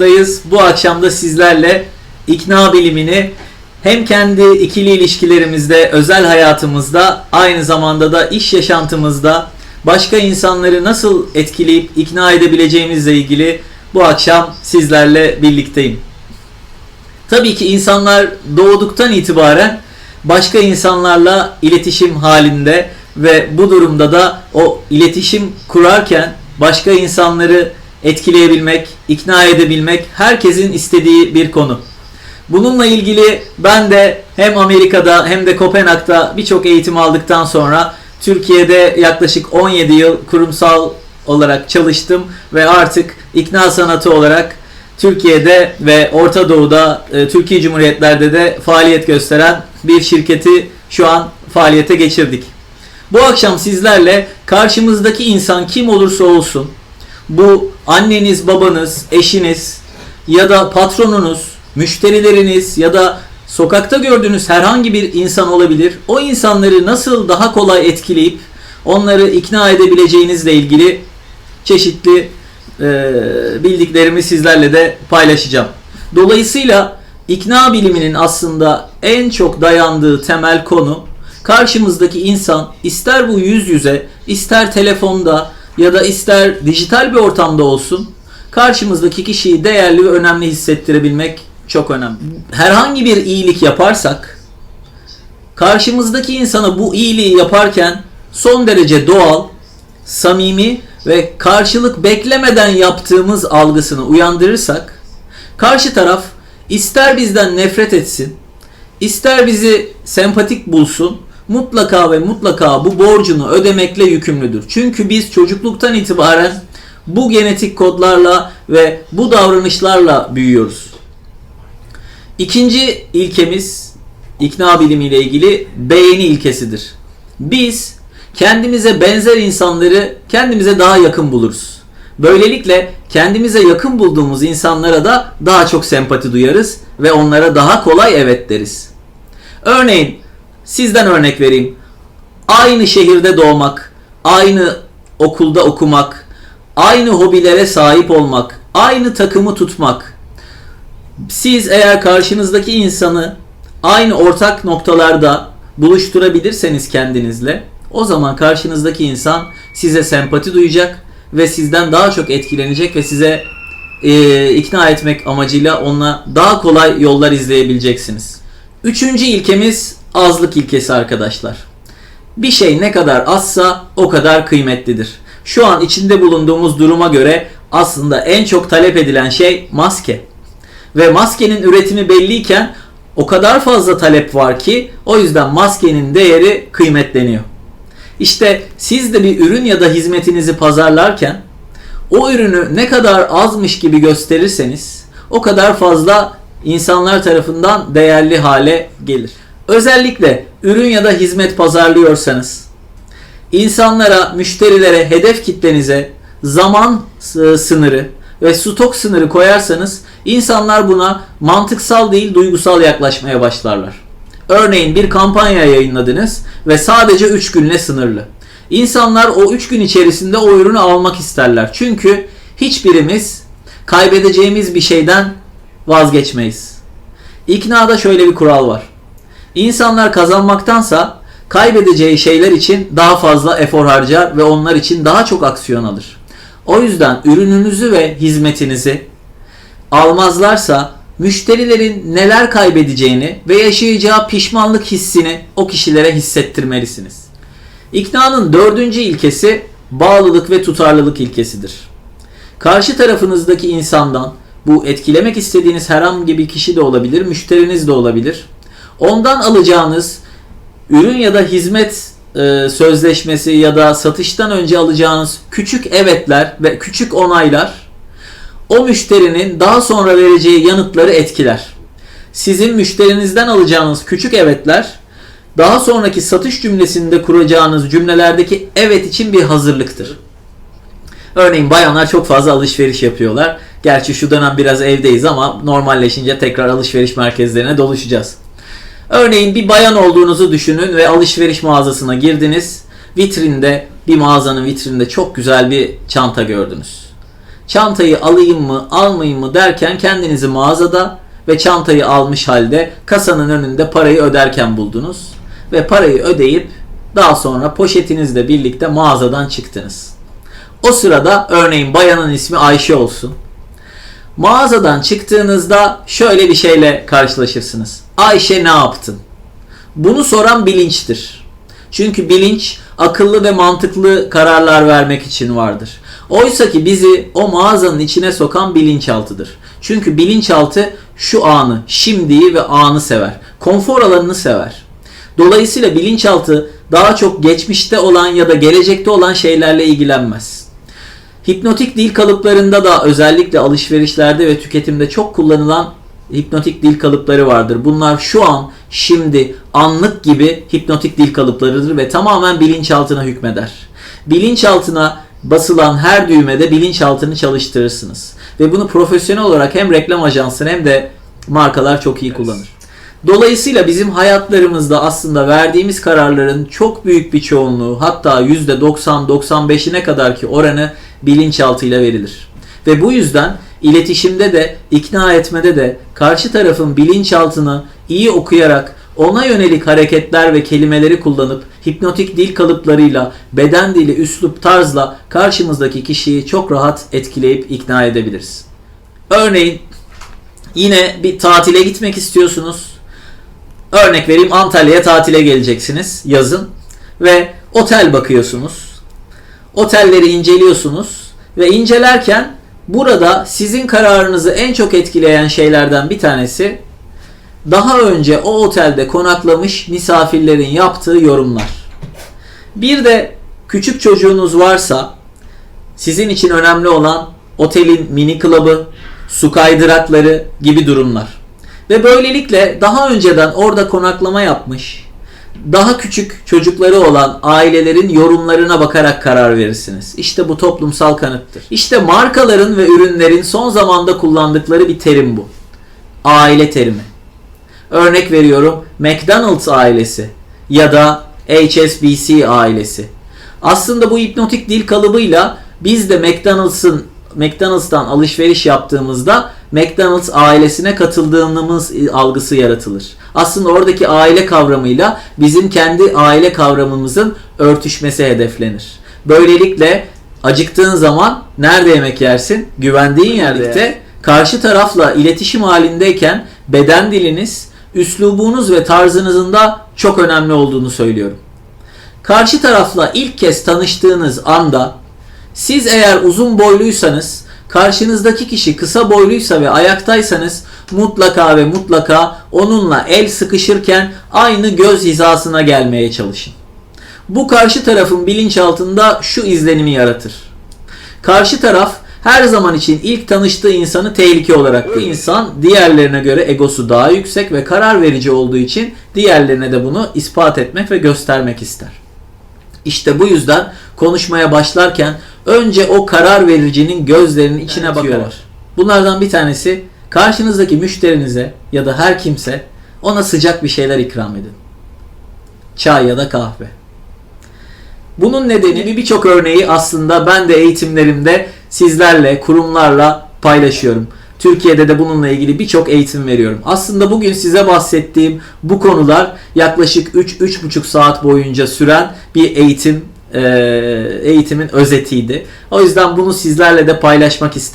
Dayız. Bu akşam da sizlerle ikna bilimini hem kendi ikili ilişkilerimizde, özel hayatımızda, aynı zamanda da iş yaşantımızda başka insanları nasıl etkileyip ikna edebileceğimizle ilgili bu akşam sizlerle birlikteyim. Tabii ki insanlar doğduktan itibaren başka insanlarla iletişim halinde ve bu durumda da o iletişim kurarken başka insanları etkileyebilmek, ikna edebilmek herkesin istediği bir konu. Bununla ilgili ben de hem Amerika'da hem de Kopenhag'da birçok eğitim aldıktan sonra Türkiye'de yaklaşık 17 yıl kurumsal olarak çalıştım ve artık ikna sanatı olarak Türkiye'de ve Orta Doğu'da, e, Türkiye Cumhuriyetler'de de faaliyet gösteren bir şirketi şu an faaliyete geçirdik. Bu akşam sizlerle karşımızdaki insan kim olursa olsun, bu anneniz, babanız, eşiniz ya da patronunuz, müşterileriniz ya da sokakta gördüğünüz herhangi bir insan olabilir. O insanları nasıl daha kolay etkileyip onları ikna edebileceğinizle ilgili çeşitli e, bildiklerimi sizlerle de paylaşacağım. Dolayısıyla ikna biliminin aslında en çok dayandığı temel konu karşımızdaki insan ister bu yüz yüze, ister telefonda ya da ister dijital bir ortamda olsun karşımızdaki kişiyi değerli ve önemli hissettirebilmek çok önemli. Herhangi bir iyilik yaparsak karşımızdaki insana bu iyiliği yaparken son derece doğal, samimi ve karşılık beklemeden yaptığımız algısını uyandırırsak karşı taraf ister bizden nefret etsin, ister bizi sempatik bulsun, mutlaka ve mutlaka bu borcunu ödemekle yükümlüdür. Çünkü biz çocukluktan itibaren bu genetik kodlarla ve bu davranışlarla büyüyoruz. İkinci ilkemiz ikna bilimiyle ilgili beğeni ilkesidir. Biz kendimize benzer insanları kendimize daha yakın buluruz. Böylelikle kendimize yakın bulduğumuz insanlara da daha çok sempati duyarız ve onlara daha kolay evet deriz. Örneğin sizden örnek vereyim. Aynı şehirde doğmak, aynı okulda okumak, aynı hobilere sahip olmak, aynı takımı tutmak. Siz eğer karşınızdaki insanı aynı ortak noktalarda buluşturabilirseniz kendinizle o zaman karşınızdaki insan size sempati duyacak ve sizden daha çok etkilenecek ve size e, ikna etmek amacıyla onunla daha kolay yollar izleyebileceksiniz. Üçüncü ilkemiz azlık ilkesi arkadaşlar. Bir şey ne kadar azsa o kadar kıymetlidir. Şu an içinde bulunduğumuz duruma göre aslında en çok talep edilen şey maske. Ve maskenin üretimi belliyken o kadar fazla talep var ki o yüzden maskenin değeri kıymetleniyor. İşte siz de bir ürün ya da hizmetinizi pazarlarken o ürünü ne kadar azmış gibi gösterirseniz o kadar fazla insanlar tarafından değerli hale gelir. Özellikle ürün ya da hizmet pazarlıyorsanız insanlara, müşterilere, hedef kitlenize zaman sınırı ve stok sınırı koyarsanız insanlar buna mantıksal değil duygusal yaklaşmaya başlarlar. Örneğin bir kampanya yayınladınız ve sadece 3 günle sınırlı. İnsanlar o 3 gün içerisinde o ürünü almak isterler. Çünkü hiçbirimiz kaybedeceğimiz bir şeyden vazgeçmeyiz. İknada şöyle bir kural var. İnsanlar kazanmaktansa kaybedeceği şeyler için daha fazla efor harcar ve onlar için daha çok aksiyon alır. O yüzden ürününüzü ve hizmetinizi almazlarsa müşterilerin neler kaybedeceğini ve yaşayacağı pişmanlık hissini o kişilere hissettirmelisiniz. İknanın dördüncü ilkesi bağlılık ve tutarlılık ilkesidir. Karşı tarafınızdaki insandan bu etkilemek istediğiniz herhangi bir kişi de olabilir, müşteriniz de olabilir. Ondan alacağınız ürün ya da hizmet e, sözleşmesi ya da satıştan önce alacağınız küçük evetler ve küçük onaylar o müşterinin daha sonra vereceği yanıtları etkiler. Sizin müşterinizden alacağınız küçük evetler daha sonraki satış cümlesinde kuracağınız cümlelerdeki evet için bir hazırlıktır. Örneğin bayanlar çok fazla alışveriş yapıyorlar. Gerçi şu dönem biraz evdeyiz ama normalleşince tekrar alışveriş merkezlerine doluşacağız. Örneğin bir bayan olduğunuzu düşünün ve alışveriş mağazasına girdiniz. Vitrinde, bir mağazanın vitrinde çok güzel bir çanta gördünüz. çantayı alayım mı almayayım mı derken kendinizi mağazada ve çantayı almış halde kasanın önünde parayı öderken buldunuz. Ve parayı ödeyip daha sonra poşetinizle birlikte mağazadan çıktınız. O sırada örneğin bayanın ismi Ayşe olsun. Mağazadan çıktığınızda şöyle bir şeyle karşılaşırsınız. Ayşe ne yaptın? Bunu soran bilinçtir. Çünkü bilinç akıllı ve mantıklı kararlar vermek için vardır. Oysa ki bizi o mağazanın içine sokan bilinçaltıdır. Çünkü bilinçaltı şu anı, şimdiyi ve anı sever. Konfor alanını sever. Dolayısıyla bilinçaltı daha çok geçmişte olan ya da gelecekte olan şeylerle ilgilenmez. Hipnotik dil kalıplarında da özellikle alışverişlerde ve tüketimde çok kullanılan hipnotik dil kalıpları vardır. Bunlar şu an, şimdi, anlık gibi hipnotik dil kalıplarıdır ve tamamen bilinçaltına hükmeder. Bilinçaltına basılan her düğmede bilinçaltını çalıştırırsınız. Ve bunu profesyonel olarak hem reklam ajansları hem de markalar çok iyi kullanır. Dolayısıyla bizim hayatlarımızda aslında verdiğimiz kararların çok büyük bir çoğunluğu hatta %90-95'ine kadar ki oranı bilinçaltıyla verilir. Ve bu yüzden iletişimde de ikna etmede de karşı tarafın bilinçaltını iyi okuyarak ona yönelik hareketler ve kelimeleri kullanıp hipnotik dil kalıplarıyla, beden dili, üslup, tarzla karşımızdaki kişiyi çok rahat etkileyip ikna edebiliriz. Örneğin yine bir tatile gitmek istiyorsunuz. Örnek vereyim Antalya'ya tatile geleceksiniz yazın ve otel bakıyorsunuz. Otelleri inceliyorsunuz ve incelerken burada sizin kararınızı en çok etkileyen şeylerden bir tanesi daha önce o otelde konaklamış misafirlerin yaptığı yorumlar. Bir de küçük çocuğunuz varsa sizin için önemli olan otelin mini klubı, su kaydırakları gibi durumlar. Ve böylelikle daha önceden orada konaklama yapmış, daha küçük çocukları olan ailelerin yorumlarına bakarak karar verirsiniz. İşte bu toplumsal kanıttır. İşte markaların ve ürünlerin son zamanda kullandıkları bir terim bu. Aile terimi. Örnek veriyorum McDonald's ailesi ya da HSBC ailesi. Aslında bu hipnotik dil kalıbıyla biz de McDonald's'ın McDonald's'tan alışveriş yaptığımızda McDonald's ailesine katıldığımız algısı yaratılır. Aslında oradaki aile kavramıyla bizim kendi aile kavramımızın örtüşmesi hedeflenir. Böylelikle acıktığın zaman nerede yemek yersin? Güvendiğin yerde. Karşı tarafla iletişim halindeyken beden diliniz, üslubunuz ve tarzınızın da çok önemli olduğunu söylüyorum. Karşı tarafla ilk kez tanıştığınız anda siz eğer uzun boyluysanız, karşınızdaki kişi kısa boyluysa ve ayaktaysanız mutlaka ve mutlaka onunla el sıkışırken aynı göz hizasına gelmeye çalışın. Bu karşı tarafın bilinçaltında şu izlenimi yaratır. Karşı taraf her zaman için ilk tanıştığı insanı tehlike olarak bu insan diğerlerine göre egosu daha yüksek ve karar verici olduğu için diğerlerine de bunu ispat etmek ve göstermek ister. İşte bu yüzden konuşmaya başlarken önce o karar vericinin gözlerinin içine Evet, bakıyorlar. Bunlardan bir tanesi karşınızdaki müşterinize ya da her kimse ona sıcak bir şeyler ikram edin. Çay ya da kahve. Bunun nedeni bir- birçok örneği aslında ben de eğitimlerimde sizlerle, kurumlarla paylaşıyorum. Türkiye'de de bununla ilgili birçok eğitim veriyorum. Aslında bugün size bahsettiğim bu konular yaklaşık 3-3,5 saat boyunca süren bir eğitim eğitimin özetiydi. O yüzden bunu sizlerle de paylaşmak istedim.